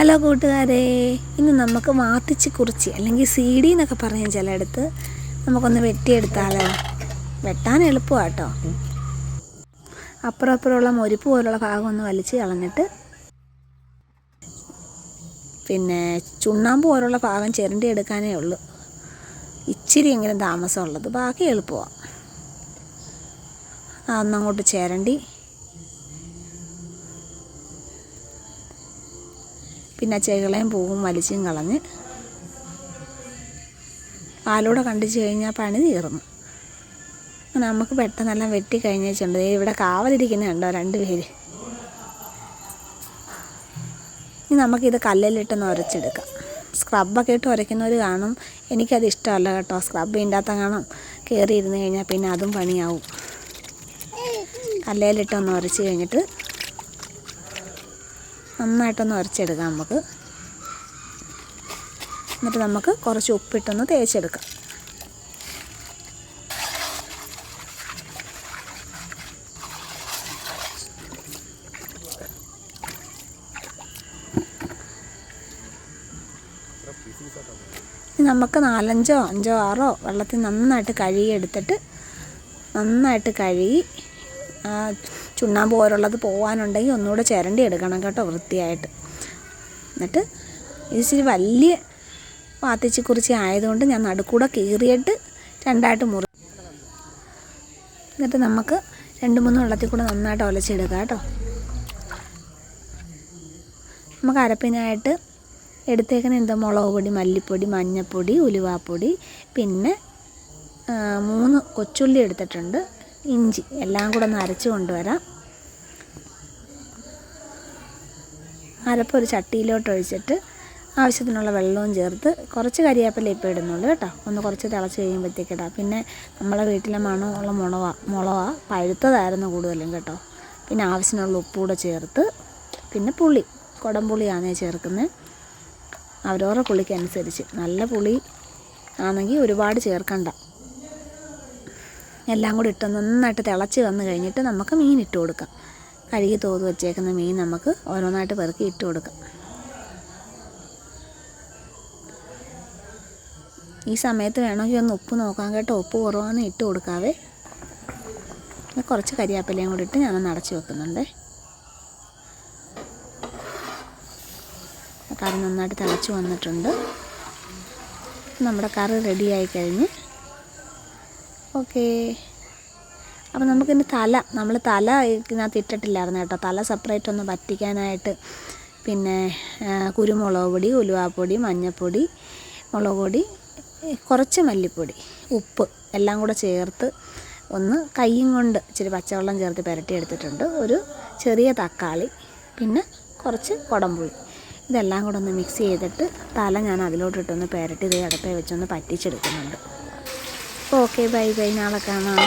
Hello കൂട്ടുകാരെ ഇന്ന് നമുക്ക് വാത്തിച്ച് കുറിച്ച് അല്ലെങ്കിൽ സി ഡി എന്നൊക്കെ പറയും ചിലയിടത്ത്. നമുക്കൊന്ന് വെട്ടിയെടുത്താലോ? വെട്ടാൻ എളുപ്പമാണ് കേട്ടോ അപ്പുറം അപ്പുറമുള്ള മൊരിപ്പ് പോലുള്ള ഭാഗം ഒന്ന് വലിച്ച് കളഞ്ഞിട്ട് പിന്നെ ചുണ്ണാമ്പ് പോലുള്ള ഭാഗം ചിരണ്ടി എടുക്കാനേ ഉള്ളൂ. ഇച്ചിരി എങ്കിലും താമസമുള്ളത്. ബാക്കി എളുപ്പമാണ് അതൊന്നങ്ങോട്ട് ചിരണ്ടി പിന്നെ ചെകിളയും പൂവും വലിച്ചും കളഞ്ഞ് പാലൂടെ കണ്ടിച്ച് കഴിഞ്ഞാൽ പണി തീർന്നു. നമുക്ക് പെട്ടെന്നെല്ലാം വെട്ടി കഴിഞ്ഞിട്ടുണ്ട് ഇവിടെ കാവലിരിക്കുന്ന കണ്ടോ രണ്ട് പേര്. ഇനി നമുക്കിത് കല്ലിലിട്ടൊന്ന് ഉരച്ചെടുക്കാം സ്ക്രബൊക്കെ ഇട്ട് ഉരയ്ക്കുന്നവർ കാണും. എനിക്കത് ഇഷ്ടമല്ല കേട്ടോ. സ്ക്രബ് ഇതിന്റെ അകത്ത് കാണും. കയറി ഇരുന്ന് കഴിഞ്ഞാൽ പിന്നെ അതും പണിയാവും. കല്ലേലിട്ടൊന്ന് ഉരച്ച് കഴിഞ്ഞിട്ട് നന്നായിട്ടൊന്ന് ഉരച്ചെടുക്കാം നമുക്ക്. എന്നിട്ട് നമുക്ക് കുറച്ച് ഉപ്പിട്ടൊന്ന് തേച്ചെടുക്കാം. നമുക്ക് നാലഞ്ചോ അഞ്ചോ ആറോ വെള്ളത്തിൽ നന്നായിട്ട് കഴുകി എടുത്തിട്ട് നന്നായിട്ട് കഴുകി ചുണ്ണാമ്പ് പോലുള്ളത് പോകാനുണ്ടെങ്കിൽ ഒന്നുകൂടെ ചിരണ്ടി എടുക്കണം കേട്ടോ വൃത്തിയായിട്ട്. എന്നിട്ട് ഇച്ചിരി വലിയ പാത്തിച്ച് കുറിച്ച് ആയതുകൊണ്ട് ഞാൻ നടുക്കൂടെ കീറിയിട്ട് രണ്ടായിട്ട് മുറി എന്നിട്ട് നമുക്ക് രണ്ട് മൂന്ന് വെള്ളത്തിൽ കൂടെ നന്നായിട്ട് ഒലച്ചെടുക്കാം കേട്ടോ. നമുക്ക് അരപ്പിനായിട്ട് എടുത്തേക്കുന്ന എന്താ? മുളക് പൊടി മല്ലിപ്പൊടി മഞ്ഞൾപ്പൊടി ഉലുവാപ്പൊടി പിന്നെ മൂന്ന് കൊച്ചുള്ളി എടുത്തിട്ടുണ്ട്. ഇഞ്ചി എല്ലാം കൂടെ ഒന്ന് അരച്ച് കൊണ്ടുവരാം. അരപ്പ് ഒരു ചട്ടിയിലോട്ട് ഒഴിച്ചിട്ട് ആവശ്യത്തിനുള്ള വെള്ളവും ചേർത്ത് കുറച്ച് കരിയാപ്പില ഇപ്പോൾ ഇടുന്നുള്ളൂ കേട്ടോ. ഒന്ന് കുറച്ച് തിളച്ച് കഴിയുമ്പോഴത്തേക്ക് ഇടാം. പിന്നെ നമ്മളെ വീട്ടിലെ മണമുള്ള മുളക മുളവ പഴുത്തതായിരുന്നു കൂടുതലും കേട്ടോ. പിന്നെ ആവശ്യത്തിനുള്ള ഉപ്പ് കൂടെ ചേർത്ത് പിന്നെ പുളി കുടംപുളിയാണ് ചേർക്കുന്നത് അവരോരോ പുളിക്കനുസരിച്ച് നല്ല പുളി ആണെങ്കിൽ ഒരുപാട് ചേർക്കണ്ട. എല്ലാം കൂടി ഇട്ട് നന്നായിട്ട് തിളച്ച് വന്ന് കഴിഞ്ഞിട്ട് നമുക്ക് മീൻ ഇട്ട് കൊടുക്കാം. കഴുകി തോത് വെച്ചേക്കുന്ന മീൻ നമുക്ക് ഓരോന്നായിട്ട് പെറുക്കി ഇട്ട് കൊടുക്കാം. ഈ സമയത്ത് വേണമെങ്കിൽ ഒന്ന് ഉപ്പ് നോക്കാൻ കേട്ടോ. ഉപ്പ് കുറവാന്ന് ഇട്ട് കൊടുക്കാവേ. കുറച്ച് കരിയാപ്പിലയും കൂടി ഇട്ട് ഞാനൊന്ന് അടച്ചു വെക്കുന്നുണ്ട്. കറി നന്നായിട്ട് തിളച്ച് വന്നിട്ടുണ്ട്. നമ്മുടെ കറി റെഡിയായി കഴിഞ്ഞ് ഓക്കേ. അപ്പോൾ നമുക്കിന്ന് തല നമ്മൾ തല ഇതിനകത്ത് ഇട്ടിട്ടില്ലായിരുന്നു കേട്ടോ. തല സെപ്പറേറ്റ് ഒന്ന് പറ്റിക്കാനായിട്ട് പിന്നെ കുരുമുളക് പൊടി ഉലുവാപ്പൊടി മഞ്ഞൾപ്പൊടി മുളക് പൊടി കുറച്ച് മല്ലിപ്പൊടി ഉപ്പ് എല്ലാം കൂടെ ചേർത്ത് ഒന്ന് കൈയും കൊണ്ട് ഇച്ചിരി പച്ചവെള്ളം ചേർത്ത് പുരട്ടിയെടുത്തിട്ടുണ്ട് ഒരു ചെറിയ തക്കാളി പിന്നെ കുറച്ച് കുടംപുളി. ഇതെല്ലാം കൂടെ ഒന്ന് മിക്സ് ചെയ്തിട്ട് തല ഞാൻ അതിലോട്ടിട്ടൊന്ന് പുരട്ടി ഇതേ അടുപ്പേ വെച്ചൊന്ന് പറ്റിച്ചെടുക്കുന്നുണ്ട്. Okay bye bye. നാളെ കാണാം.